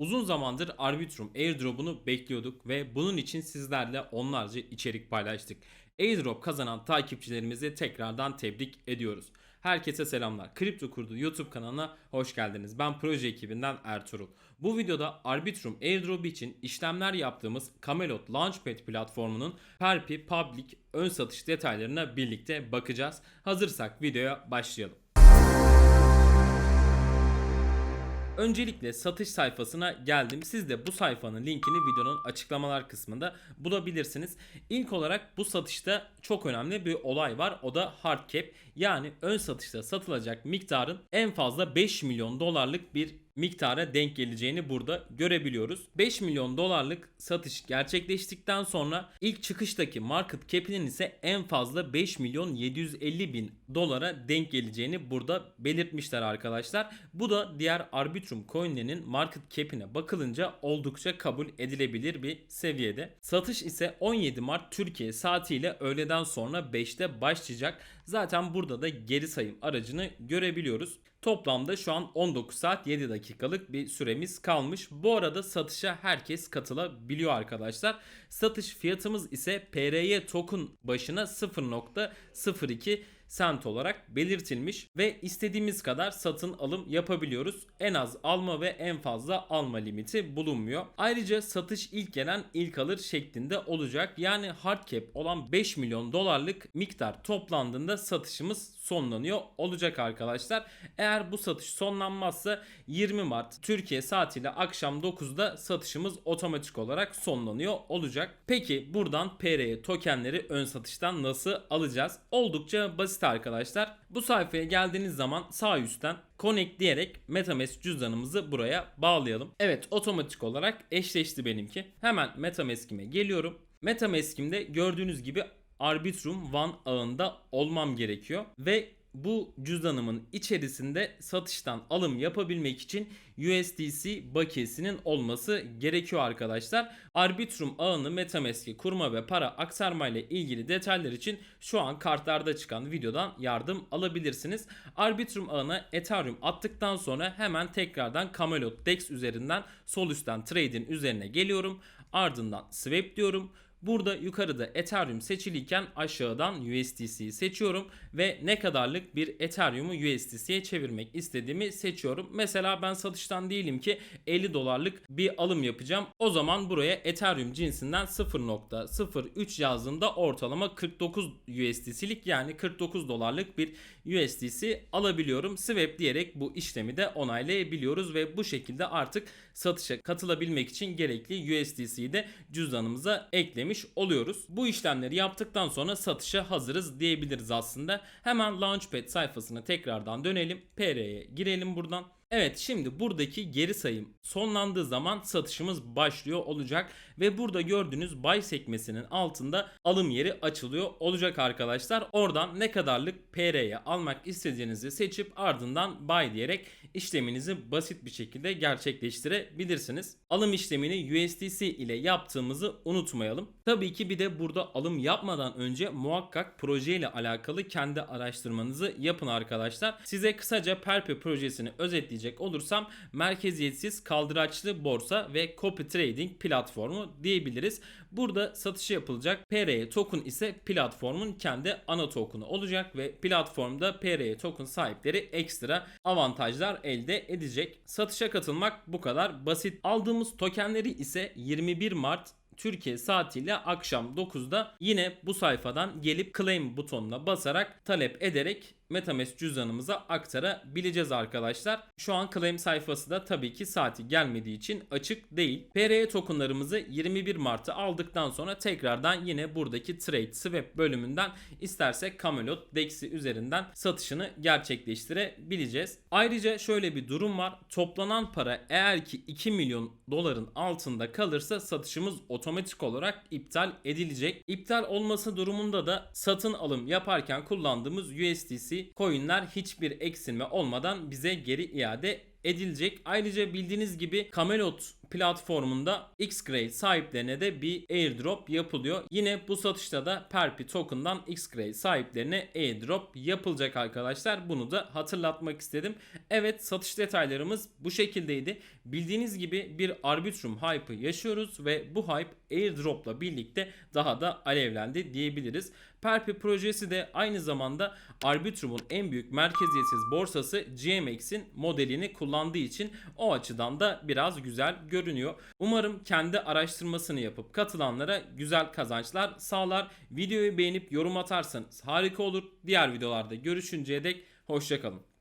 Uzun zamandır Arbitrum airdrop'unu bekliyorduk ve bunun için sizlerle onlarca içerik paylaştık. Airdrop kazanan takipçilerimizi tekrardan tebrik ediyoruz. Herkese selamlar. Kripto Kurdu YouTube kanalına hoş geldiniz. Ben proje ekibinden Ertuğrul. Bu videoda Arbitrum Airdrop için işlemler yaptığımız Camelot Launchpad platformunun Perpi Public ön satış detaylarına birlikte bakacağız. Hazırsak videoya başlayalım. Öncelikle satış sayfasına geldim. Siz de bu sayfanın linkini videonun açıklamalar kısmında bulabilirsiniz. İlk olarak bu satışta çok önemli bir olay var. O da hard cap. Yani ön satışta satılacak miktarın en fazla 5 milyon dolarlık bir miktara denk geleceğini burada görebiliyoruz. 5 milyon dolarlık satış gerçekleştikten sonra ilk çıkıştaki market cap'inin ise en fazla 5 milyon 750 bin dolara denk geleceğini burada belirtmişler arkadaşlar. Bu da diğer Arbitrum coinlerinin market cap'ine bakılınca oldukça kabul edilebilir bir seviyede. Satış ise 17 Mart Türkiye saatiyle öğleden sonra 5'te başlayacak. Zaten burada da geri sayım aracını görebiliyoruz. Toplamda şu an 19 saat 7 dakikalık bir süremiz kalmış. Bu arada satışa herkes katılabiliyor arkadaşlar. Satış fiyatımız ise PRY token başına 0.02 sent olarak belirtilmiş ve istediğimiz kadar satın alım yapabiliyoruz. En az alma ve en fazla alma limiti bulunmuyor. Ayrıca satış ilk gelen ilk alır şeklinde olacak. Yani hard cap olan 5 milyon dolarlık miktar toplandığında satışımız sonlanıyor olacak arkadaşlar. Eğer bu satış sonlanmazsa 20 Mart Türkiye saatiyle akşam 9'da satışımız otomatik olarak sonlanıyor olacak. Peki buradan PR'ye tokenleri ön satıştan nasıl alacağız? Oldukça basit arkadaşlar. Bu sayfaya geldiğiniz zaman sağ üstten connect diyerek MetaMask cüzdanımızı buraya bağlayalım. Evet otomatik olarak eşleşti benimki. Hemen MetaMask'ime geliyorum. MetaMask'imde gördüğünüz gibi Arbitrum One ağında olmam gerekiyor ve bu cüzdanımın içerisinde satıştan alım yapabilmek için USDC bakiyesinin olması gerekiyor arkadaşlar. Arbitrum ağını Metamask'e kurma ve para aktarma ile ilgili detaylar için şu an kartlarda çıkan videodan yardım alabilirsiniz. Arbitrum ağına Ethereum attıktan sonra hemen tekrardan Camelot DEX üzerinden sol üstten Trade'in üzerine geliyorum. Ardından Swap diyorum. Burada yukarıda Ethereum seçiliyken aşağıdan USDC'yi seçiyorum ve ne kadarlık bir Ethereum'u USDC'ye çevirmek istediğimi seçiyorum. Mesela ben satıştan değilim ki 50 dolarlık bir alım yapacağım. O zaman buraya Ethereum cinsinden 0.03 yazdığında ortalama 49 USDC'lik yani 49 dolarlık bir USDC alabiliyorum. Swap diyerek bu işlemi de onaylayabiliyoruz ve bu şekilde artık satışa katılabilmek için gerekli USDC'yi de cüzdanımıza eklemiş oluyoruz. Bu işlemleri yaptıktan sonra satışa hazırız diyebiliriz aslında. Hemen Launchpad sayfasına tekrardan dönelim. PR'ye girelim buradan. Evet şimdi buradaki geri sayım sonlandığı zaman satışımız başlıyor olacak ve burada gördüğünüz buy sekmesinin altında alım yeri açılıyor olacak arkadaşlar. Oradan ne kadarlık PR'ye almak istediğinizi seçip ardından buy diyerek işleminizi basit bir şekilde gerçekleştirebilirsiniz. Alım işlemini USDC ile yaptığımızı unutmayalım. Tabii ki bir de burada alım yapmadan önce muhakkak proje ile alakalı kendi araştırmanızı yapın arkadaşlar. Size kısaca Perpe projesini özetleyecek olursam merkeziyetsiz kaldıraçlı borsa ve copy trading platformu diyebiliriz. Burada satışı yapılacak PRE token ise platformun kendi ana token'ı olacak ve platformda PRE token sahipleri ekstra avantajlar elde edecek. Satışa katılmak bu kadar basit. Aldığımız tokenleri ise 21 Mart Türkiye saatiyle akşam 9'da yine bu sayfadan gelip claim butonuna basarak talep ederek Metamask cüzdanımıza aktarabileceğiz arkadaşlar. Şu an claim sayfası da tabii ki saati gelmediği için açık değil. PRE tokenlarımızı 21 Mart'ta aldıktan sonra tekrardan yine buradaki trade swap bölümünden istersek Camelot DEX'i üzerinden satışını gerçekleştirebileceğiz. Ayrıca şöyle bir durum var. Toplanan para eğer ki 2 milyon doların altında kalırsa satışımız otomatik olarak iptal edilecek. İptal olması durumunda da satın alım yaparken kullandığımız USDC coinler hiçbir eksilme olmadan bize geri iade edilecek. Ayrıca bildiğiniz gibi Camelot platformunda Xgray sahiplerine de bir airdrop yapılıyor. Yine bu satışta da Perpi token'dan Xgray sahiplerine airdrop yapılacak arkadaşlar. Bunu da hatırlatmak istedim. Evet satış detaylarımız bu şekildeydi. Bildiğiniz gibi bir Arbitrum hype'ı yaşıyoruz ve bu hype airdrop'la birlikte daha da alevlendi diyebiliriz. Perpi projesi de aynı zamanda Arbitrum'un en büyük merkeziyetsiz borsası GMX'in modelini kullandığı için o açıdan da biraz güzel görünüyor. Umarım kendi araştırmasını yapıp katılanlara güzel kazançlar sağlar. Videoyu beğenip yorum atarsanız harika olur. Diğer videolarda görüşünceye dek hoşçakalın.